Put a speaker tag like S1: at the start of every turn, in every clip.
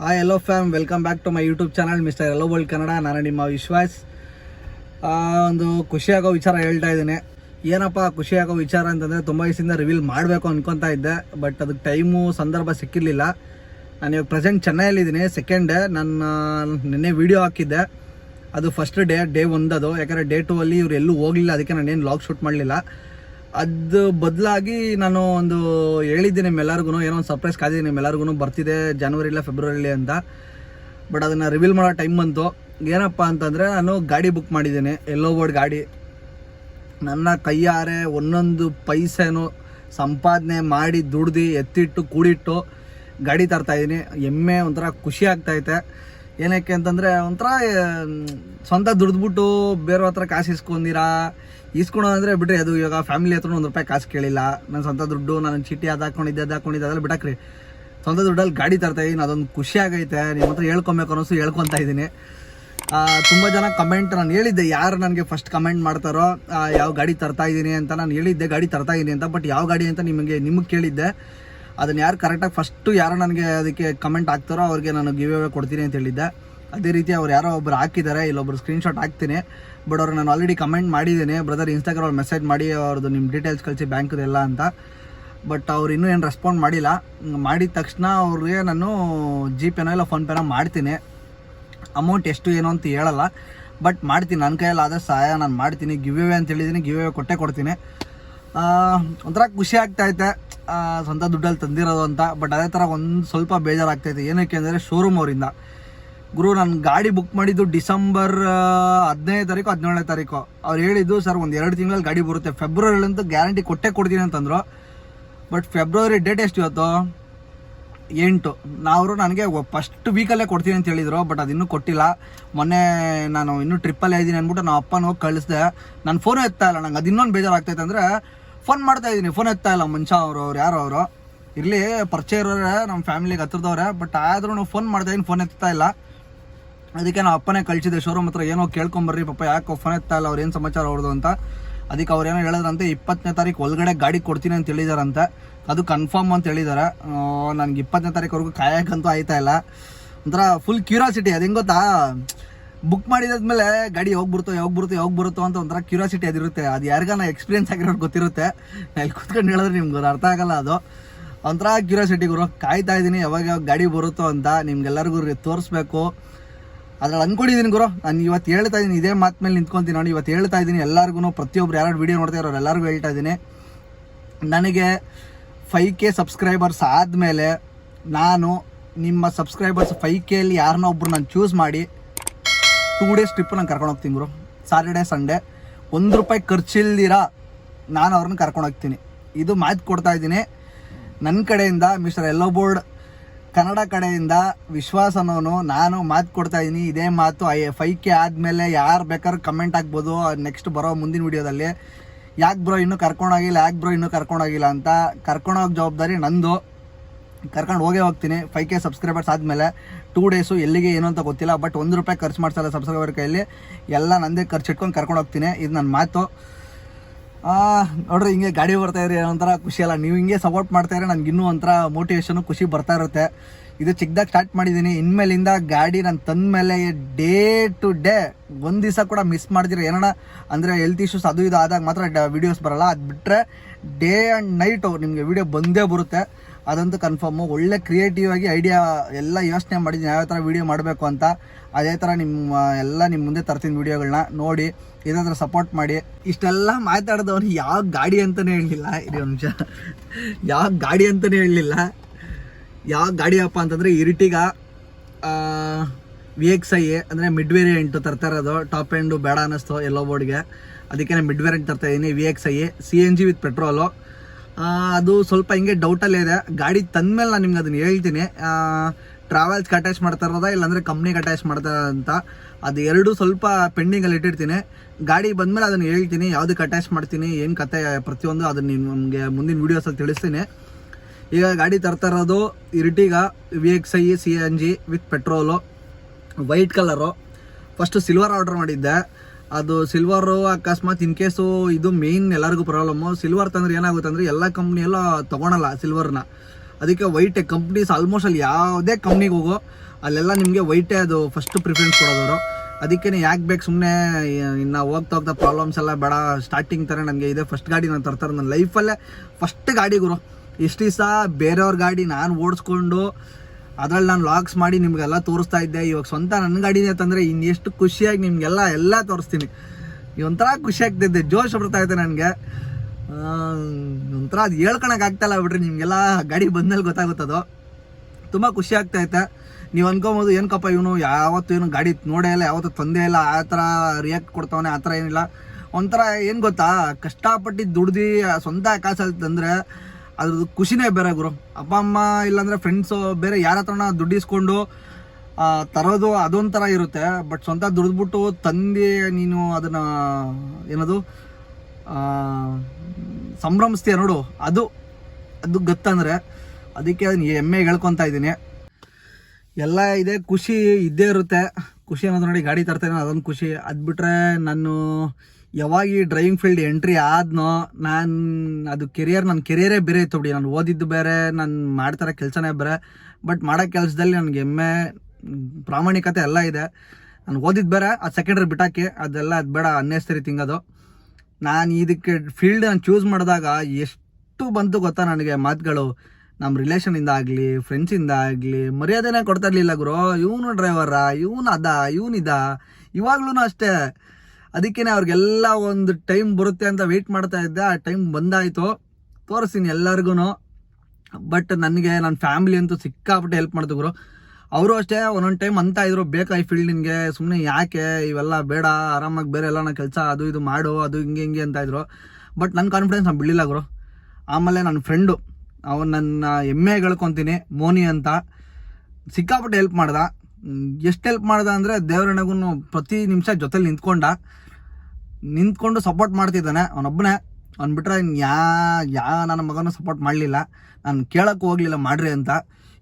S1: Hi hello fam welcome back to my YouTube channel mister hello world Kannada ನಾನು ನಿಮ್ಮ ವಿಶ್ವಾಸ್. ಆ, ಒಂದು ಖುಷಿಯಾಗೋ ವಿಚಾರ ಹೇಳ್ತಾ ಇದ್ದೀನಿ. ಏನಪ್ಪ ಖುಷಿಯಾಗೋ ವಿಚಾರ ಅಂತಂದರೆ ತುಂಬ ದಿವಸದಿಂದ ರಿವೀಲ್ ಮಾಡಬೇಕು ಅನ್ಕೊತಾ ಇದ್ದೆ ಬಟ್ ಅದಕ್ಕೆ ಟೈಮು ಸಂದರ್ಭ ಸಿಕ್ಕಿರಲಿಲ್ಲ. ನಾನು ಇವಾಗ ಪ್ರೆಸೆಂಟ್ ಚೆನ್ನೈಯಲ್ಲಿದ್ದೀನಿ ಸೆಕೆಂಡ್ ನನ್ನ ನಿನ್ನೆ ವೀಡಿಯೋ ಹಾಕಿದ್ದೆ. ಅದು ಫಸ್ಟ್ ಡೇ ಡೇ ಒಂದದು ಯಾಕಂದರೆ ಡೇ ಟೂ ಅಲ್ಲಿ ಇವರು ಎಲ್ಲೂ ಹೋಗಲಿಲ್ಲ. ಅದಕ್ಕೆ ನಾನೇನು ಲಾಗ್ ಶೂಟ್ ಮಾಡಲಿಲ್ಲ. ಅದು ಬದಲಾಗಿ ನಾನು ಒಂದು ಹೇಳಿದ್ದೀನಿ ನಿಮ್ಮೆಲ್ಲರಿಗೂ. ಏನೋ ಒಂದು ಸರ್ಪ್ರೈಸ್ ಕಾದಿದ್ದೀನಿ ನಿಮ್ಮೆಲ್ಲರಿಗೂ ಬರ್ತಿದೆ ಜನವರಿ ಇಲ್ಲ ಫೆಬ್ರವರಿಲಿ ಅಂತ. ಬಟ್ ಅದನ್ನು ರಿವೀಲ್ ಮಾಡೋ ಟೈಮ್ ಬಂತು. ಏನಪ್ಪ ಅಂತಂದರೆ ನಾನು ಗಾಡಿ ಬುಕ್ ಮಾಡಿದ್ದೀನಿ. ಎಲ್ಲೋ ಬೋರ್ಡ್ ಗಾಡಿ. ನನ್ನ ಕೈಯಾರೆ ಒಂದೊಂದು ಪೈಸೆನು ಸಂಪಾದನೆ ಮಾಡಿ ದುಡ್ದು ಎತ್ತಿಟ್ಟು ಕೂಡಿಟ್ಟು ಗಾಡಿ ತರ್ತಾ ಇದ್ದೀನಿ ಎಮ್ಮೆ ಒಂಥರ ಖುಷಿ ಆಗ್ತೈತೆ ಏನಕ್ಕೆ ಅಂತಂದರೆ ಒಂಥರ ಸ್ವಂತ ದುಡ್ದ್ಬಿಟ್ಟು ಬೇರೆ ಹತ್ರ ಕಾಸು ಇಸ್ಕೊಂಡಿರಾ? ಇಸ್ಕೊಳೋ ಅಂದರೆ ಬಿಡ್ರಿ, ಅದು ಇವಾಗ ಫ್ಯಾಮಿಲಿ ಹತ್ರ ಒಂದು ರೂಪಾಯಿ ಕಾಸು ಕೇಳಿಲ್ಲ. ನನ್ನ ಸ್ವಂತ ದುಡ್ಡು ನನ್ನ ಚೀಟಿ ಅದು ಹಾಕೊಂಡಿದ್ದೆ ಅದು ಹಾಕೊಂಡಿದ್ದೆ ಅದೆಲ್ಲ ಬಿಡಕ್ರಿ. ಸ್ವಂತ ದುಡ್ಡಲ್ಲಿ ಗಾಡಿ ತರ್ತಾ ಇದ್ದೀನಿ ಅದೊಂದು ಖುಷಿ ಆಗೈತೆ. ನಿಮ್ಮ ಹತ್ರ ಹೇಳ್ಕೊಬೇಕು ಅನ್ನಿಸ್ತು ಹೇಳ್ಕೊತಾ ಇದ್ದೀನಿ ತುಂಬ ಜನ ಕಮೆಂಟ್ ನಾನು ಹೇಳಿದ್ದೆ, ಯಾರು ನನಗೆ ಫಸ್ಟ್ ಕಮೆಂಟ್ ಮಾಡ್ತಾರೋ ಯಾವ ಗಾಡಿ ತರ್ತಾ ಇದ್ದೀನಿ ಅಂತ ನಾನು ಹೇಳಿದ್ದೆ, ಗಾಡಿ ತರ್ತಾ ಇದ್ದೀನಿ ಅಂತ ಬಟ್ ಯಾವ ಗಾಡಿ ಅಂತ ನಿಮಗೆ ನಿಮಗೆ ಕೇಳಿದ್ದೆ. ಅದನ್ನು ಯಾರು ಕರೆಕ್ಟಾಗಿ ಫಸ್ಟು ಯಾರು ನನಗೆ ಅದಕ್ಕೆ ಕಮೆಂಟ್ ಹಾಕ್ತಾರೋ ಅವ್ರಿಗೆ ನಾನು ಗಿವ್ ಅವೇ ಕೊಡ್ತೀನಿ ಅಂತ ಹೇಳಿದ್ದೆ. ಅದೇ ರೀತಿ ಅವ್ರು ಯಾರೋ ಒಬ್ರು ಹಾಕಿದ್ದಾರೆ ಇಲ್ಲೊಬ್ರು ಸ್ಕ್ರೀನ್ಶಾಟ್ ಹಾಕ್ತೀನಿ. ಬಟ್ ಅವ್ರು ನಾನು ಆಲ್ರೆಡಿ ಕಮೆಂಟ್ ಮಾಡಿದ್ದೀನಿ. ಬ್ರದರ್ ಇನ್ಸ್ಟಾಗ್ರಾಮ್ ಮೆಸೇಜ್ ಮಾಡಿ ಅವ್ರದ್ದು ನಿಮ್ಮ ಡೀಟೇಲ್ಸ್ ಕಳಿಸಿ ಬ್ಯಾಂಕ್ದೆಲ್ಲ ಅಂತ. ಬಟ್ ಅವ್ರು ಇನ್ನೂ ಏನು ರೆಸ್ಪಾಂಡ್ ಮಾಡಿಲ್ಲ. ಮಾಡಿದ ತಕ್ಷಣ ಅವ್ರಿಗೆ ನಾನು ಜಿ ಪೇನೋ ಇಲ್ಲ ಫೋನ್ಪೇನೋ ಮಾಡ್ತೀನಿ. ಅಮೌಂಟ್ ಎಷ್ಟು ಏನು ಅಂತ ಹೇಳಲ್ಲ. ಬಟ್ ಮಾಡ್ತೀನಿ. ನನ್ನ ಕೈಯಲ್ಲಿ ಆದರೆ ಸಹಾಯ ನಾನು ಮಾಡ್ತೀನಿ. ಗಿವ್ ಅವೇ ಅಂತ ಹೇಳಿದ್ದೀನಿ. ಗಿವ್ ಅವೇ ಕೊಟ್ಟೆ ಕೊಡ್ತೀನಿ. ಒಂಥರ ಖುಷಿ ಆಗ್ತಾ ಐತೆ ಸ್ವಂತ ದುಡ್ಡಲ್ಲಿ ತಂದಿರೋದು ಅಂತ ಬಟ್ ಅದೇ ಥರ ಒಂದು ಸ್ವಲ್ಪ ಬೇಜಾರಾಗ್ತೈತೆ ಏನಕ್ಕೆ ಅಂದರೆ ಶೋರೂಮ್ ಅವರಿಂದ. ಗುರು, ನಾನು ಗಾಡಿ ಬುಕ್ ಮಾಡಿದ್ದು ಡಿಸೆಂಬರ್ ಹದಿನೈದು ತಾರೀಕು, ಹದಿನೇಳನೇ ತಾರೀಕು. ಅವ್ರು ಹೇಳಿದ್ದು, ಸರ್, ಒಂದು ಎರಡು ತಿಂಗಳಲ್ಲಿ ಗಾಡಿ ಬರುತ್ತೆ. ಫೆಬ್ರವರಿಲಂತೂ ಗ್ಯಾರಂಟಿ ಕೊಟ್ಟೆ ಕೊಡ್ತೀನಿ ಅಂತಂದರು. ಬಟ್ ಫೆಬ್ರವರಿ ಡೇಟ್ ಎಷ್ಟು ಇವತ್ತು? ಎಂಟು. ನಾವು ನನಗೆ ಫಸ್ಟ್ ವೀಕಲ್ಲೇ ಕೊಡ್ತೀನಿ ಅಂತ ಹೇಳಿದರು ಬಟ್ ಅದು ಇನ್ನೂ ಕೊಟ್ಟಿಲ್ಲ. ಮೊನ್ನೆ ನಾನು ಇನ್ನೂ ಟ್ರಿಪ್ಪಲ್ಲೇ ಇದ್ದೀನಿ ಅಂದ್ಬಿಟ್ಟು ನಮ್ಮ ಅಪ್ಪನ ಹೋಗಿ ಕಳಿಸ್ದೆ. ನನ್ನ ಫೋನ್ ಎತ್ತಾ ಇಲ್ಲ. ನಂಗೆ ಅದು ಇನ್ನೊಂದು ಬೇಜಾರಾಗ್ತೈತೆ ಅಂದರೆ ಫೋನ್ ಮಾಡ್ತಾ ಇದ್ದೀನಿ ಫೋನ್ ಎತ್ತಾ ಇಲ್ಲ ಮುಂಚೆ ಅವರು, ಅವ್ರು ಯಾರು ಅವರು. ಇರಲಿ, ಪರಿಚಯ ಇರೋರೆ ನಮ್ಮ ಫ್ಯಾಮಿಲಿಗೆ ಹತ್ರದವ್ರೆ ಬಟ್ ಆದ್ರೂ ಫೋನ್ ಮಾಡ್ತಾ ಇದ್ದೀನಿ ಫೋನ್ ಎತ್ತಾ ಇಲ್ಲ. ಅದಕ್ಕೆ ನಾವು ಅಪ್ಪನೇ ಕಳಿಸಿದೆ ಶೋರೂಮ್ ಹತ್ರ ಏನೋ ಕೇಳ್ಕೊಂಬರ್ರಿ, ಪಾಪ ಯಾಕೆ ಫೋನ್ ಎತ್ತಾ ಇಲ್ಲ, ಅವ್ರು ಸಮಾಚಾರ ಅವ್ರದ್ದು ಅಂತ. ಅದಕ್ಕೆ ಅವ್ರು ಏನೋ ಹೇಳಿದ್ರಂತೆ ಇಪ್ಪತ್ತನೇ ತಾರೀಕು ಒಳಗಡೆ ಗಾಡಿ ಕೊಡ್ತೀನಿ ಅಂತ ಹೇಳಿದಾರಂತೆ. ಅದು ಕನ್ಫರ್ಮ್ ಅಂತ ಹೇಳಿದ್ದಾರೆ ನನಗೆ ಇಪ್ಪತ್ತನೇ ತಾರೀಕುವರೆಗೂ ಕಾಯಕ್ಕಂತೂ ಆಯ್ತಾ ಇಲ್ಲ. ಒಂಥರ ಫುಲ್ ಕ್ಯೂರಿಯಾಸಿಟಿ ಅದು ಹೆಂಗೆ ಗೊತ್ತಾ? ಬುಕ್ ಮಾಡಿದಾದ್ಮೇಲೆ ಗಾಡಿ ಯಾವಾಗ ಬರುತ್ತೋ ಯಾವಾಗ ಬರುತ್ತೋ ಯಾವಾಗ ಬರುತ್ತೋ ಅಂತ ಒಂಥರ ಕ್ಯೂರಿಯಾಸಿಟಿ ಅದಿರುತ್ತೆ. ಅದು ಯಾರಿಗಾನ ಎಕ್ಸ್ಪೀರಿಯನ್ಸ್ ಆಗಿರೋರು ಗೊತ್ತಿರುತ್ತೆ. ಇಲ್ಲಿ ಕೂತ್ಕೊಂಡು ಹೇಳಿದ್ರೆ ನಿಮ್ಗೆ ಅರ್ಥ ಆಗಲ್ಲ ಅದು. ಒಂಥರ ಕ್ಯೂರಿಯಾಸಿಟಿ ಗುರು. ಕಾಯ್ತಾ ಇದ್ದೀನಿ, ಯಾವಾಗ ಯಾವಾಗ ಗಾಡಿ ಬರುತ್ತೋ ಅಂತ ನಿಮ್ಗೆಲ್ಲರಿಗೂ ತೋರಿಸ್ಬೇಕು. ಅದ್ರಲ್ಲಿ ಅನ್ಕೊಂಡಿದ್ದೀನಿ ಗುರು. ನಾನು ಇವತ್ತು ಹೇಳ್ತಾ ಇದ್ದೀನಿ, ಇದೇ ಮಾತು ಮೇಲೆ ನಿಂತ್ಕೊಂತೀನಿ ನೋಡಿ. ಇವತ್ತು ಹೇಳ್ತಾ ಇದ್ದೀನಿ ಎಲ್ಲರಿಗೂ ಪ್ರತಿಯೊಬ್ರು ಯಾರು ವೀಡಿಯೋ ನೋಡ್ತಾ ಇರೋರು ಎಲ್ಲರಿಗೂ ಹೇಳ್ತಾ ಇದ್ದೀನಿ. ನನಗೆ ಫೈ ಕೆ ಸಬ್ಸ್ಕ್ರೈಬರ್ಸ್ ಆದಮೇಲೆ ನಾನು ನಿಮ್ಮ ಸಬ್ಸ್ಕ್ರೈಬರ್ಸ್ ಫೈ ಕೆಯಲ್ಲಿ ಯಾರನ್ನೋ ಒಬ್ರು ನಾನು ಚೂಸ್ ಮಾಡಿ ಟೂ ಡೇಸ್ ಟ್ರಿಪ್ ನಾನು ಕರ್ಕೊಂಡು ಹೋಗ್ತೀನಿ ಗುರು ಸಾಟರ್ಡೆ ಸಂಡೇ ಒಂದು ರೂಪಾಯಿ ಖರ್ಚಿಲ್ದಿರ, ನಾನು ಅವ್ರನ್ನ ಕರ್ಕೊಂಡು ಹೋಗ್ತೀನಿ. ಇದು ಮಾತು ಕೊಡ್ತಾ ಇದ್ದೀನಿ. ನನ್ನ ಕಡೆಯಿಂದ ಮಿಸ್ಟರ್ ಎಲ್ಲೋ ಬೋರ್ಡ್ ಕನ್ನಡ ಕಡೆಯಿಂದ ವಿಶ್ವಾಸ ಅನ್ನೋನು ನಾನು ಮಾತು ಕೊಡ್ತಾ ಇದ್ದೀನಿ. ಇದೇ ಮಾತು ಐ ಫೈ ಕೆ ಆದಮೇಲೆ ಯಾರು ಬೇಕಾದ್ರೂ ಕಮೆಂಟ್ ಆಗ್ಬೋದು ನೆಕ್ಸ್ಟ್ ಬರೋ ಮುಂದಿನ ವಿಡಿಯೋದಲ್ಲಿ ಯಾಕೆ ಬ್ರೋ ಇನ್ನೂ ಕರ್ಕೊಂಡೋಗಿಲ್ಲ ಯಾಕೆ ಬ್ರೋ ಇನ್ನೂ ಕರ್ಕೊಂಡೋಗಿಲ್ಲ ಅಂತ? ಕರ್ಕೊಂಡೋಗಿ ಜವಾಬ್ದಾರಿ ನಂದು. ಕರ್ಕೊಂಡು ಹೋಗೇ ಹೋಗ್ತೀನಿ. ಫೈವ್ ಕೆ ಸಬ್ಸ್ಕ್ರೈಬರ್ಸ್ ಆದಮೇಲೆ ಟೂ ಡೇಸು ಎಲ್ಲಿಗೆ ಏನು ಅಂತ ಗೊತ್ತಿಲ್ಲ. ಬಟ್ ಒಂದು ರೂಪಾಯಿ ಖರ್ಚು ಮಾಡ್ಸಲ್ಲ ಸಬ್ಸ್ಕ್ರೈಬರ್ ಕೈಯಲ್ಲಿ. ಎಲ್ಲ ನಂದೇ ಖರ್ಚು ಇಟ್ಕೊಂಡು ಕರ್ಕೊಂಡು ಹೋಗ್ತೀನಿ. ಇದು ನನ್ನ ಮಾತು. ನೋಡ್ರಿ, ಹಿಂಗೆ ಗಾಡಿ ಬರ್ತಾ ಏನೋ ಒಂಥರ ಖುಷಿ ಅಲ್ಲ. ನೀವು ಹಿಂಗೆ ಸಪೋರ್ಟ್ ಮಾಡ್ತಾ ಇದ್ರೆ ನನಗೆ ಇನ್ನೂ ಒಂಥರ ಮೋಟಿವೇಶನು ಖುಷಿ ಬರ್ತಾ ಇರುತ್ತೆ. ಇದು ಚಿಕ್ಕದಾಗಿ ಸ್ಟಾರ್ಟ್ ಮಾಡಿದ್ದೀನಿ. ಇನ್ಮೇಲಿಂದ ಗಾಡಿ ನಾನು ತಂದ ಮೇಲೆ ಡೇ ಟು ಡೇ ಒಂದು ದಿವಸ ಕೂಡ ಮಿಸ್ ಮಾಡ್ದಿರ ಏನೋಣ ಅಂದರೆ ಹೆಲ್ತ್ ಇಶ್ಯೂಸ್ ಅದು ಇದು ಆದಾಗ ಮಾತ್ರ ವಿಡಿಯೋಸ್ ಬರಲ್ಲ. ಅದು ಬಿಟ್ಟರೆ ಡೇ ಆ್ಯಂಡ್ ನೈಟು ನಿಮಗೆ ವಿಡಿಯೋ ಬಂದೇ ಬರುತ್ತೆ. ಅದಂತೂ ಕನ್ಫರ್ಮು ಒಳ್ಳೆ ಕ್ರಿಯೇಟಿವ್ ಆಗಿ ಐಡಿಯಾ ಎಲ್ಲ ಯೋಚನೆ ಮಾಡಿದ್ದೀನಿ ಯಾವ ಥರ ವೀಡಿಯೋ ಮಾಡಬೇಕು ಅಂತ, ಅದೇ ಥರ ನಿಮ್ಮ ಎಲ್ಲ ನಿಮ್ಮ ಮುಂದೆ ತರ್ತೀನಿ ವೀಡಿಯೋಗಳನ್ನ ನೋಡಿ ಇದಾದ್ರ ಸಪೋರ್ಟ್ ಮಾಡಿ. ಇಷ್ಟೆಲ್ಲ ಮಾತಾಡಿದವನು ಯಾವ ಗಾಡಿ ಅಂತಲೇ ಹೇಳಲಿಲ್ಲ. ಇದು ನಿಮಿಷ. ಯಾವ ಗಾಡಿ ಅಂತಲೇ ಹೇಳಲಿಲ್ಲ. ಯಾವ ಗಾಡಿಯಪ್ಪ ಅಂತಂದರೆ ಇರಿಟಿಗ ವಿ ಎಕ್ಸ್ ಐ ಅಂದರೆ ಮಿಡ್ ವೇರಿಯಂಟು ತರ್ತಾ ಇರೋದು. ಟಾಪ್ ಎಂಡು ಬೇಡ ಅನ್ನಿಸ್ತು ಎಲ್ಲೋ ಬೋರ್ಡ್ಗೆ ಅದಕ್ಕೆ ಮಿಡ್ ವೇರಿಯಂಟ್ ತರ್ತಾ ಇದ್ದೀನಿ V X I C N G with petrol ಅದು ಸ್ವಲ್ಪ ಹಿಂಗೆ ಡೌಟಲ್ಲೇ ಇದೆ. ಗಾಡಿ ತಂದ್ಮೇಲೆ ನಾನು ನಿಮ್ಗೆ ಅದನ್ನು ಹೇಳ್ತೀನಿ. ಟ್ರಾವೆಲ್ಸ್ಗೆ ಅಟ್ಯಾಚ್ ಮಾಡ್ತಾ ಇರೋದಾ ಇಲ್ಲಾಂದರೆ ಕಂಪ್ನಿಗೆ ಅಟ್ಯಾಚ್ ಮಾಡ್ತಾ ಅಂತ ಅದು ಎರಡು ಸ್ವಲ್ಪ ಪೆಂಡಿಂಗಲ್ಲಿ ಇಟ್ಟಿರ್ತೀನಿ. ಗಾಡಿ ಬಂದಮೇಲೆ ಅದನ್ನು ಹೇಳ್ತೀನಿ. ಯಾವುದಕ್ಕೆ ಅಟ್ಯಾಚ್ ಮಾಡ್ತೀನಿ, ಏನು ಕತೆ ಪ್ರತಿಯೊಂದು ಅದನ್ನು ನಿಮಗೆ ಮುಂದಿನ ವೀಡಿಯೋಸಲ್ಲಿ ತಿಳಿಸ್ತೀನಿ. ಈಗ ಗಾಡಿ ತರ್ತಾ ಇರೋದು Ertiga V X I C N G with petrol white colour first silver order ಮಾಡಿದ್ದೆ. ಅದು ಸಿಲ್ವರು ಅಕಸ್ಮಾತ್ ಇನ್ ಕೇಸು ಇದು ಮೇಯ್ನ್ ಎಲ್ಲರಿಗೂ ಪ್ರಾಬ್ಲಮ್ಮು ಸಿಲ್ವರ್ ತಂದ್ರೆ ಏನಾಗುತ್ತೆ ಅಂದರೆ ಎಲ್ಲ ಕಂಪ್ನಿಯೆಲ್ಲ ತೊಗೊಳಲ್ಲ ಸಿಲ್ವರ್ನ ಅದಕ್ಕೆ ವೈಟ್ ಕಂಪ್ನೀಸ್ ಆಲ್ಮೋಸ್ಟ್ ಅಲ್ಲಿ ಯಾವುದೇ ಕಂಪ್ನಿಗೆ ಹೋಗೋ, ಅಲ್ಲೆಲ್ಲ ನಿಮಗೆ ವೈಟೇ ಅದು ಫಸ್ಟ್ ಪ್ರಿಫರೆನ್ಸ್ ಕೊಡೋದವರು. ಅದಕ್ಕೆ ಯಾಕೆ ಬೇಕು ಸುಮ್ಮನೆ ಇನ್ನು ಹೋಗ್ತಾ ಹೋಗ್ತಾ ಪ್ರಾಬ್ಲಮ್ಸ್ ಎಲ್ಲ ಬೇಡ ಸ್ಟಾರ್ಟಿಂಗ್ ಥರ ನನಗೆ ಇದೆ ಫಸ್ಟ್ ಗಾಡಿ ನಾನು ತರ್ತಾರೆ ನನ್ನ ಲೈಫಲ್ಲೇ ಫಸ್ಟ್ ಗಾಡಿ ಗುರು. ಇಷ್ಟು ದಿವಸ ಬೇರೆಯವ್ರ ಗಾಡಿ ನಾನು ಓಡಿಸ್ಕೊಂಡು ಅದ್ರಲ್ಲಿ ನಾನು ಲಾಗ್ಸ್ ಮಾಡಿ ನಿಮಗೆಲ್ಲ ತೋರಿಸ್ತಾ ಇದ್ದೆ. ಇವಾಗ ಸ್ವಂತ ನನ್ನ ಗಾಡಿನೇ ತಂದರೆ ಇನ್ನು ಎಷ್ಟು ಖುಷಿಯಾಗಿ ನಿಮಗೆಲ್ಲ ಎಲ್ಲ ತೋರಿಸ್ತೀನಿ. ಒಂಥರ ಖುಷಿ ಆಗ್ತಿದ್ದೆ ಜೋಶ್ ಬರ್ತಾ ಇದೆ ನನಗೆ. ಒಂಥರ ಅದು ಹೇಳ್ಕೊಳಕ್ ಆಗ್ತಾಯಿಲ್ಲ ಬಿಡ್ರಿ. ನಿಮಗೆಲ್ಲ ಗಾಡಿ ಬಂದ್ಮೇಲೆ ಗೊತ್ತಾಗುತ್ತದು. ತುಂಬ ಖುಷಿ ಆಗ್ತೈತೆ ನೀವು ಅನ್ಕೊಬೋದು ಏನಕ್ಕಪ್ಪ ಇವನು? ಯಾವತ್ತು ಏನು ಗಾಡಿ ನೋಡೇ ಇಲ್ಲ, ಯಾವತ್ತು ತಂದೆ ಇಲ್ಲ. ಆ ಥರ ರಿಯಾಕ್ಟ್ ಕೊಡ್ತಾವನೆ, ಆ ಥರ ಏನಿಲ್ಲ. ಒಂಥರ ಏನು ಗೊತ್ತಾ, ಕಷ್ಟಪಟ್ಟು ದುಡ್ದು ಸ್ವಂತ ಕಾಸಲ್ಲಿ ತಂದರೆ ಅದ್ರದ್ದು ಖುಷಿನೇ ಬೇರೆ ಗುರು. ಅಪ್ಪ, ಅಮ್ಮ ಇಲ್ಲಾಂದ್ರೆ ಫ್ರೆಂಡ್ಸು ಬೇರೆ ಯಾರ ಹತ್ರನ ದುಡ್ಡಿಸ್ಕೊಂಡು ಇಸ್ಕೊಂಡು ತರೋದು ಅದೊಂಥರ ಇರುತ್ತೆ. ಬಟ್ ಸ್ವಂತ ದುಡಿದ್ಬಿಟ್ಟು ತಂದು ನೀನು ಅದನ್ನು, ಏನದು ಸಂಭ್ರಮಿಸ್ತೀಯ ನೋಡು. ಅದು ಅದು ಗೊತ್ತಂದ್ರೆ ಅದಕ್ಕೆ ಅದನ್ನ ಹೆಮ್ಮೆ ಹೇಳ್ಕೊತಾ ಇದ್ದೀನಿ. ಎಲ್ಲ ಇದೆ, ಖುಷಿ ಇದ್ದೇ ಇರುತ್ತೆ. ಖುಷಿ ಅನ್ನೋದು ನೋಡಿ ಗಾಡಿ ತರ್ತೇನೆ ಅದೊಂದು ಖುಷಿ. ಅದು ಬಿಟ್ರೆ ನಾನು ಯಾವಾಗ ಈ ಡ್ರೈವಿಂಗ್ ಫೀಲ್ಡ್ ಎಂಟ್ರಿ ಆದ್ನೋ, ನಾನು ಅದು ಕೆರಿಯರ್ ನನ್ನ ಕೆರಿಯರೇ ಬೇರೆ ಇತ್ತು ಬಿಡಿ. ನಾನು ಓದಿದ್ದು ಬೇರೆ, ನಾನು ಮಾಡ್ತಾರ ಕೆಲಸನೇ ಬೇರೆ. ಬಟ್ ಮಾಡೋ ಕೆಲಸದಲ್ಲಿ ನನಗೆ ಹೆಮ್ಮೆ, ಪ್ರಾಮಾಣಿಕತೆ ಎಲ್ಲ ಇದೆ. ನಾನು ಓದಿದ್ದು ಬೇರೆ ಅದು ಸೆಕೆಂಡ್ರಿ ಬಿಟ್ಟಾಕಿ, ಅದೆಲ್ಲ ಅದು ಬೇಡ ಅನ್ನೇಸ್ತರಿ ತಿಂಗದು. ನಾನು ಇದಕ್ಕೆ ಫೀಲ್ಡ್ ನಾನು ಚೂಸ್ ಮಾಡಿದಾಗ ಎಷ್ಟು ಬಂತು ಗೊತ್ತಾ ನನಗೆ ಮಾತುಗಳು? ನಮ್ಮ ರಿಲೇಷನಿಂದ ಆಗಲಿ ಫ್ರೆಂಡ್ಸಿಂದ ಆಗಲಿ, ಮರ್ಯಾದೆನೇ ಕೊಡ್ತಾ ಇರಲಿಲ್ಲ ಗುರು. ಇವನು ಡ್ರೈವರ ಇವನು ಅದ, ಇವನಿದ. ಇವಾಗ್ಲೂ ಅಷ್ಟೇ. ಅದಕ್ಕೇನೆ ಅವ್ರಿಗೆಲ್ಲ ಒಂದು ಟೈಮ್ ಬರುತ್ತೆ ಅಂತ ವೆಯ್ಟ್ ಮಾಡ್ತಾ ಇದ್ದೆ. ಆ ಟೈಮ್ ಬಂದಾಯಿತು. ತೋರಿಸ್ತೀನಿ ಎಲ್ಲರಿಗೂ ಬಟ್ ನನಗೆ ನನ್ನ ಫ್ಯಾಮಿಲಿ ಅಂತೂ ಸಿಕ್ಕಾಪಟ್ಟೆ ಹೆಲ್ಪ್ ಮಾಡಿದ್ರು ಗುರು. ಅವರು ಅಷ್ಟೇ ಒಂದೊಂದು ಟೈಮ್ ಅಂತ ಇದ್ರು. ಬೇಕಾ ಈ ಫೀಲ್ಡ್ ನಿನಗೆ? ಸುಮ್ಮನೆ ಯಾಕೆ? ಇವೆಲ್ಲ ಬೇಡ. ಆರಾಮಾಗಿ ಬೇರೆ ಎಲ್ಲ ಕೆಲಸ ಅದು ಇದು ಮಾಡು, ಅದು ಹಿಂಗೆ ಹಿಂಗೆ ಅಂತ ಇದ್ರು. ಬಟ್ ನನ್ನ ಕಾನ್ಫಿಡೆನ್ಸ್ ನಾನು ಬಿಡಲಿಲ್ಲ ಗುರು. ಆಮೇಲೆ ನನ್ನ ಫ್ರೆಂಡು ಅವನು ನನ್ನ ಹೆಮ್ಮೆ ಹೇಳ್ಕೊತೀನಿ. ಮೋನಿ ಅಂತ. ಸಿಕ್ಕಾಪಟ್ಟೆ ಹೆಲ್ಪ್ ಮಾಡ್ದ. ಎಷ್ಟು ಹೆಲ್ಪ್ ಮಾಡ್ದ ಅಂದರೆ ನಗುನು ಪ್ರತಿ ನಿಮಿಷ ಜೊತೆಲಿ ನಿಂತ್ಕೊಂಡ. ನಿಂತ್ಕೊಂಡು ಸಪೋರ್ಟ್ ಮಾಡ್ತಿದ್ದಾನೆ ಅವನೊಬ್ಬನೇ. ಅವ್ನು ಬಿಟ್ಟರೆ ಇನ್ನು ಯಾ ಯಾ ನನ್ನ ಮಗನೂ ಸಪೋರ್ಟ್ ಮಾಡಲಿಲ್ಲ. ನಾನು ಕೇಳೋಕೆ ಹೋಗಲಿಲ್ಲ ಮಾಡ್ರಿ ಅಂತ.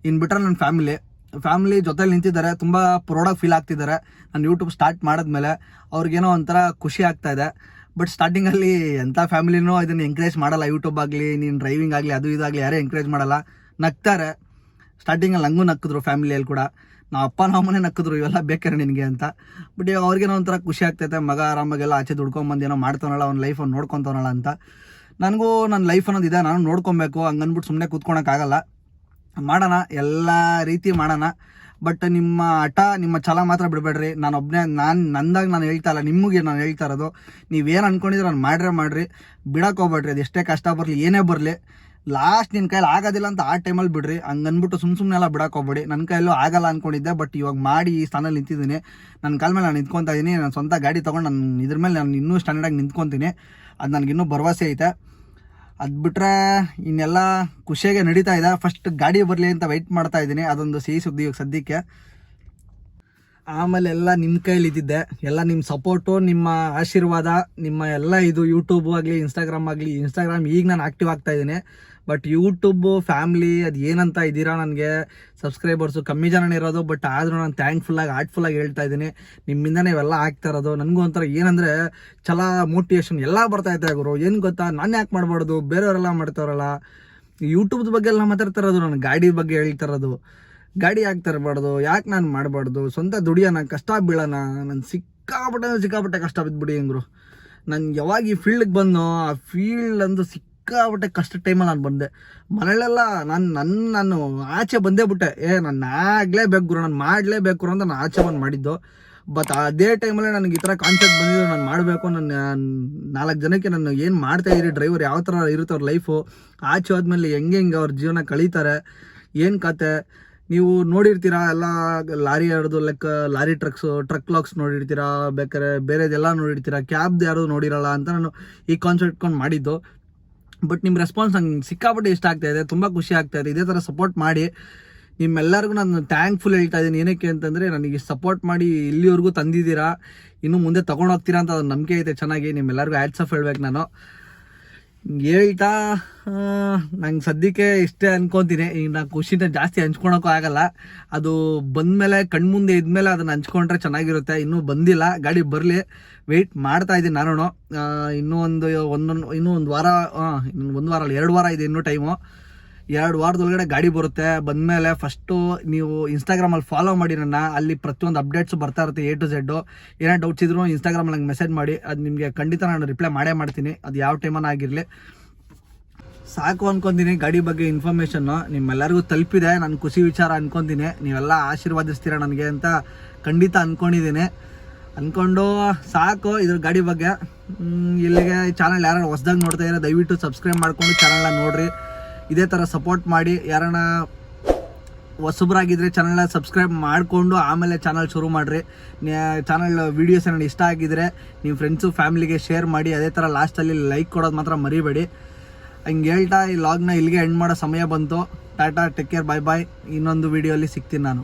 S1: ಇನ್ನು ಬಿಟ್ಟರೆ ನನ್ನ ಫ್ಯಾಮಿಲಿ ಫ್ಯಾಮಿಲಿ ಜೊತೆಲಿ ನಿಂತಿದ್ದಾರೆ, ತುಂಬ ಪ್ರೌಡಾಗಿ ಫೀಲ್ ಆಗ್ತಿದ್ದಾರೆ. ನಾನು ಯೂಟ್ಯೂಬ್ ಸ್ಟಾರ್ಟ್ ಮಾಡಿದ್ಮೇಲೆ ಅವ್ರಿಗೇನೋ ಒಂಥರ ಖುಷಿ ಆಗ್ತಾ ಇದೆ. ಬಟ್ ಸ್ಟಾರ್ಟಿಂಗಲ್ಲಿ ಎಂಥ ಫ್ಯಾಮಿಲಿನೂ ಇದನ್ನು ಎಂಕರೇಜ್ ಮಾಡಲ್ಲ. ಯೂಟ್ಯೂಬ್ ಆಗಲಿ, ನೀನು ಡ್ರೈವಿಂಗ್ ಆಗಲಿ, ಅದು ಇದಾಗಲಿ ಯಾರೇ ಎಂಕರೇಜ್ ಮಾಡಲ್ಲ. ನಗ್ತಾರೆ. ಸ್ಟಾರ್ಟಿಂಗಲ್ಲಿ ನಂಗೂ ನಕ್ಕಿದ್ರು ಫ್ಯಾಮಿಲಿಯಲ್ಲಿ ಕೂಡ. ನಾವು ಅಪ್ಪ ನಾವು ಮನೆ ನಕ್ಕಿದ್ರು, ಇವೆಲ್ಲ ಬೇಕಾರೆ ನಿನಗೆ ಅಂತ. ಬಟ್ ಅವ್ರಿಗೆ ಒಂಥರ ಖುಷಿ ಆಗ್ತೈತೆ. ಮಗ ಆರಾಮಾಗೆಲ್ಲ ಆಚೆ ದುಡ್ಕೊಂಬಂದು ಏನೋ ಮಾಡ್ತಾನಲ್ಲ ಅವ್ನ ಲೈಫ್ ಅವ್ನು ನೋಡ್ಕೊತಾನಲ್ಲ ಅಂತ. ನನಗೂ ನನ್ನ ಲೈಫ್ ಅನ್ನೋದು ಇದೆ, ನಾನು ನೋಡ್ಕೊಬೇಕು. ಹಂಗನ್ಬಿಟ್ಟು ಸುಮ್ಮನೆ ಕೂತ್ಕೊಳಕ್ಕಾಗಲ್ಲ ಮಾಡೋಣ, ಎಲ್ಲ ರೀತಿ ಮಾಡೋಣ. ಬಟ್ ನಿಮ್ಮ ಹಠ, ನಿಮ್ಮ ಛಲ ಮಾತ್ರ ಬಿಡಬೇಡ್ರಿ. ನಾನು ಒಬ್ಬನೇ ನಾನು ನಂದಾಗ ನಾನು ಹೇಳ್ತಾ ಇಲ್ಲ, ನಿಮಗೆ ನಾನು ಹೇಳ್ತಾ ಇರೋದು. ನೀವೇನು ಅನ್ಕೊಂಡಿದ್ರೆ ನಾನು ಮಾಡ್ರೆ ಮಾಡಿರಿ. ಬಿಡೋಕೆ ಹೋಗ್ಬೇಡ್ರಿ, ಅದು ಎಷ್ಟೇ ಕಷ್ಟ ಬರಲಿ, ಏನೇ ಬರಲಿ. ಲಾಸ್ಟ್ ನಿನ್ನ ಕೈಲಿ ಆಗೋದಿಲ್ಲ ಅಂತ ಆ ಟೈಮಲ್ಲಿ ಬಿಡ್ರಿ. ಹಂಗೆ ಅಂದ್ಬಿಟ್ಟು ಸುಮ್ಮ ಸುಮ್ಮನೆ ಎಲ್ಲ ಬಿಡಕ್ಕೆ ಹೋಗ್ಬೇಡಿ. ನನ್ನ ಕೈಯಲ್ಲೂ ಆಗಲ್ಲ ಅನ್ಕೊಂಡಿದ್ದೆ ಬಟ್ ಇವಾಗ ಮಾಡಿ ಈ ಸ್ಥಾನದಲ್ಲಿ ನಿಂತಿದ್ದೀನಿ. ನನ್ನ ಕಾಲ ಮೇಲೆ ನಾನು ನಿಂತ್ಕೊತಾ ಇದ್ದೀನಿ. ನನ್ನ ಸ್ವಂತ ಗಾಡಿ ತೊಗೊಂಡು ನಾನು ಇದ್ರ ಮೇಲೆ ನಾನು ಇನ್ನೂ ಸ್ಟ್ಯಾಂಡರ್ಡಾಗಿ ನಿಂತ್ಕೊತೀನಿ. ಅದು ನನಗಿನ್ನೂ ಭರವಸೆ ಐತೆ. ಅದು ಬಿಟ್ಟರೆ ಇನ್ನೆಲ್ಲ ಖುಷಿಯಾಗೆ ನಡೀತಾ ಇದೆ. ಫಸ್ಟ್ ಗಾಡಿ ಬರಲಿ ಅಂತ ವೆಯ್ಟ್ ಮಾಡ್ತಾ ಇದ್ದೀನಿ. ಅದೊಂದು ಸಿಹಿ ಸುದ್ದಿ ಇವಾಗ ಸದ್ಯಕ್ಕೆ. ಆಮೇಲೆ ಎಲ್ಲ ನಿಮ್ಮ ಕೈಲಿ ಇದ್ದಿದ್ದೆ. ಎಲ್ಲ ನಿಮ್ಮ ಸಪೋರ್ಟು ನಿಮ್ಮ ಆಶೀರ್ವಾದ, ನಿಮ್ಮ ಎಲ್ಲ ಇದು ಯೂಟ್ಯೂಬ್ ಆಗಲಿ ಇನ್ಸ್ಟಾಗ್ರಾಮ್ ಆಗಲಿ ಇನ್ಸ್ಟಾಗ್ರಾಮ್ ಈಗ ನಾನು ಆಕ್ಟಿವ್ ಆಗ್ತಾ ಇದ್ದೀನಿ. ಬಟ್ ಯೂಟ್ಯೂಬು ಫ್ಯಾಮ್ಲಿ ಅದು ಏನಂತ ಇದ್ದೀರಾ ನನಗೆ? ಸಬ್ಸ್ಕ್ರೈಬರ್ಸು ಕಮ್ಮಿ ಜನನೇ ಇರೋದು ಬಟ್ ಆದರೂ ನಾನು ಥ್ಯಾಂಕ್ಫುಲ್ಲಾಗಿ ಆರ್ಟ್ಫುಲ್ಲಾಗಿ ಹೇಳ್ತಾ ಇದ್ದೀನಿ. ನಿಮ್ಮಿಂದನೇ ಇವೆಲ್ಲ ಆಗ್ತಾ ಇರೋದು. ನನಗೂ ಒಂಥರ ಏನಂದರೆ ಛಲ ಮೋಟಿವೇಶನ್ ಎಲ್ಲ ಬರ್ತಾ ಇದ್ದೆ ಗುರು. ಏನು ಗೊತ್ತಾ? ನಾನು ಯಾಕೆ ಮಾಡಬಾರ್ದು? ಬೇರೆಯವರೆಲ್ಲ ಮಾಡ್ತಾರಲ್ಲ ಯೂಟ್ಯೂಬ್ದ ಬಗ್ಗೆ ಎಲ್ಲ ಮಾತಾಡ್ತಿರೋದು ನಾನು ಗಾಡಿ ಬಗ್ಗೆ ಹೇಳ್ತಿರೋದು ಗಾಡಿ ಯಾಕೆ ತರಬಾರ್ದು? ಯಾಕೆ ನಾನು ಮಾಡಬಾರ್ದು? ಸ್ವಂತ ದುಡಿಯೋಣ ಕಷ್ಟ ಬೀಳೋಣ ನಾನು ಸಿಕ್ಕಾಪಟ್ಟೆ ಅಂದ್ರೆ ಸಿಕ್ಕಾಪಟ್ಟೆ ಕಷ್ಟ ಬಿದ್ದುಬಿಡಿ ಹೆಂಗ್ರು ನಾನು ಯಾವಾಗ ಈ ಫೀಲ್ಡ್ಗೆ ಬಂದೋ ಆ ಫೀಲ್ಡ್ ಅಂದು ಸಿಕ್ಕಾಪಟ್ಟೆ ಕಷ್ಟ ಟೈಮಲ್ಲಿ ನಾನು ಬಂದೆ. ಮನೆಯಲ್ಲೆಲ್ಲ ನಾನು ನನ್ನ ನಾನು ಆಚೆ ಬಂದೇ ಬಿಟ್ಟೆ. ಏ, ನಾನು ಆಗಲೇಬೇಕು ಗುರು, ನಾನು ಮಾಡಲೇಬೇಕು ಅಂತ ನಾನು ಆಚೆ ಬಂದು ಮಾಡಿದ್ದು. ಬಟ್ ಅದೇ ಟೈಮಲ್ಲೇ ನನಗೆ ಈ ಥರ ಕಾನ್ಸೆಪ್ಟ್ ಬಂದಿದ್ದು, ನಾನು ಮಾಡಬೇಕು ನನ್ನ ನಾಲ್ಕು ಜನಕ್ಕೆ ನಾನು ಏನು ಮಾಡ್ತಾ ಇದ್ದೀರಿ ಡ್ರೈವರ್ ಯಾವ ಥರ ಇರುತ್ತೆ ಅವ್ರ ಲೈಫು ಆಚೆ ಹೋದ್ಮೇಲೆ ಹೆಂಗೆ ಹೆಂಗೆ ಅವ್ರ ಜೀವನ ಕಳೀತಾರೆ? ಏನು ಕತೆ? ನೀವು ನೋಡಿರ್ತೀರಾ ಎಲ್ಲ ಲಾರಿ ಯಾರ್ದು like lorry trucks truck locks ನೋಡಿರ್ತೀರಾ, ಬೇಕಾದ್ರೆ ಬೇರೆದೆಲ್ಲ ನೋಡಿರ್ತೀರಾ? ಕ್ಯಾಬ್ದು ಯಾರು ನೋಡಿರಲ್ಲ ಅಂತ ನಾನು ಈ ಕಾನ್ಸೆಪ್ಟ್ ಇಟ್ಕೊಂಡು ಮಾಡಿದ್ದು. ಬಟ್ ನಿಮ್ಮ ರೆಸ್ಪಾನ್ಸ್ ನಂಗೆ ಸಿಕ್ಕಾಪಟ್ಟೆ ಇಷ್ಟ ಆಗ್ತಾ ಇದೆ, ತುಂಬ ಖುಷಿ ಆಗ್ತಾ ಇದೆ. ಇದೇ ಥರ ಸಪೋರ್ಟ್ ಮಾಡಿ. ನಿಮ್ಮೆಲ್ಲರಿಗೂ ನಾನು ಥ್ಯಾಂಕ್ಫುಲ್ ಹೇಳ್ತಾ ಇದ್ದೀನಿ. ಏನಕ್ಕೆ ಅಂತಂದರೆ ನನಗೆ ಸಪೋರ್ಟ್ ಮಾಡಿ ಇಲ್ಲಿವರೆಗೂ ತಂದಿದ್ದೀರಾ, ಇನ್ನು ಮುಂದೆ ತೊಗೊಂಡೋಗ್ತೀರಾ ಅಂತ ನಂಬಿಕೆ ಐತೆ ಚೆನ್ನಾಗಿ. ನಿಮ್ಮೆಲ್ಲರಿಗೂ ಆ್ಯಡ್ಸ್ ಆಫ್ ಹೇಳ್ಬೇಕು ನಾನು. ಹೇಳ್ತಾ ನಂಗೆ ಸದ್ಯಕ್ಕೆ ಇಷ್ಟೇ ಅನ್ಕೊತೀನಿ. ಈಗ ನಾನು ಖುಷಿನ ಜಾಸ್ತಿ ಹಂಚ್ಕೊಳಕ್ಕೂ ಆಗಲ್ಲ. ಅದು ಬಂದಮೇಲೆ, ಕಣ್ಮುಂದೆ ಇದ್ಮೇಲೆ ಅದನ್ನ ಹಂಚ್ಕೊಂಡ್ರೆ ಚೆನ್ನಾಗಿರುತ್ತೆ. ಇನ್ನೂ ಬಂದಿಲ್ಲ. ಗಾಡಿ ಬರಲಿ. ವೆಯ್ಟ್ ಮಾಡ್ತಾ ಇದ್ದೀನಿ ನಾನು ಇನ್ನೂ ಒಂದು, ಒಂದೊಂದು, ಇನ್ನೂ ಒಂದು ವಾರ ಇನ್ನೊಂದು ಒಂದು ವಾರ ಅಲ್ಲ ಎರಡು ವಾರ ಇದೆ ಇನ್ನೂ ಟೈಮು ಎರಡು ವಾರದೊಳಗಡೆ ಗಾಡಿ ಬರುತ್ತೆ. ಬಂದಮೇಲೆ ಫಸ್ಟು ನೀವು ಇನ್ಸ್ಟಾಗ್ರಾಮಲ್ಲಿ ಫಾಲೋ ಮಾಡಿ ನನ್ನ. ಅಲ್ಲಿ ಪ್ರತಿಯೊಂದು ಅಪ್ಡೇಟ್ಸ್ ಬರ್ತಾ ಇರುತ್ತೆ ಎ ಟು ಝೆಡ್ಡು ಏನೇ ಡೌಟ್ಸ್ ಇದ್ರು ಇನ್ಸ್ಟಾಗ್ರಾಮಲ್ಲಿ ನಂಗೆ ಮೆಸೇಜ್ ಮಾಡಿ. ಅದು ನಿಮಗೆ ಖಂಡಿತ ನಾನು ರಿಪ್ಲೈ ಮಾಡೇ ಮಾಡ್ತೀನಿ. ಅದು ಯಾವ ಟೈಮನ್ನ ಆಗಿರಲಿ. ಸಾಕು ಅನ್ಕೊಂತೀನಿ ಗಾಡಿ ಬಗ್ಗೆ ಇನ್ಫಾರ್ಮೇಷನ್ನು ನಿಮ್ಮೆಲ್ಲರಿಗೂ ತಲುಪಿದೆ. ನಾನು ಖುಷಿ ವಿಚಾರ ಅನ್ಕೊಂತೀನಿ. ನೀವೆಲ್ಲ ಆಶೀರ್ವಾದಿಸ್ತೀರ ನನಗೆ ಅಂತ ಖಂಡಿತ ಅಂದ್ಕೊಂಡಿದ್ದೀನಿ ಅಂದ್ಕೊಂಡು ಸಾಕು ಇದ್ರ ಗಾಡಿ ಬಗ್ಗೆ. ಇಲ್ಲಿಗೆ ಚಾನಲ್ ಯಾರು ಹೊಸ್ದಾಗಿ ನೋಡ್ತಾ ಇದ್ದಾರೆ ದಯವಿಟ್ಟು ಸಬ್ಸ್ಕ್ರೈಬ್ ಮಾಡ್ಕೊಂಡು ಚಾನಲ್ನ ನೋಡ್ರಿ. ಇದೇ ಥರ ಸಪೋರ್ಟ್ ಮಾಡಿ. ಯಾರನ್ನ ಹೊಸಬ್ರಾಗಿದ್ದರೆ ಚಾನಲ್ನ ಸಬ್ಸ್ಕ್ರೈಬ್ ಮಾಡಿಕೊಂಡು ಆಮೇಲೆ ಚಾನಲ್ ಶುರು ಮಾಡಿರಿ. ಚಾನಲ್ ವೀಡಿಯೋಸ್ ಏನಾದ್ರು ಇಷ್ಟ ಆಗಿದ್ರೆ ನಿಮ್ಮ ಫ್ರೆಂಡ್ಸು ಫ್ಯಾಮಿಲಿಗೆ ಶೇರ್ ಮಾಡಿ. ಅದೇ ಥರ ಲಾಸ್ಟಲ್ಲಿ ಲೈಕ್ ಕೊಡೋದು ಮಾತ್ರ ಮರಿಬೇಡಿ. ಹಂಗೆ ಹೇಳ್ತಾ ಈ ಲಾಗ್ನ ಇಲ್ಲಿಗೆ ಎಂಡ್ ಮಾಡೋ ಸಮಯ ಬಂತು. Tata take care bye bye ಇನ್ನೊಂದು ವೀಡಿಯೋಲಿ ಸಿಗ್ತೀನಿ ನಾನು.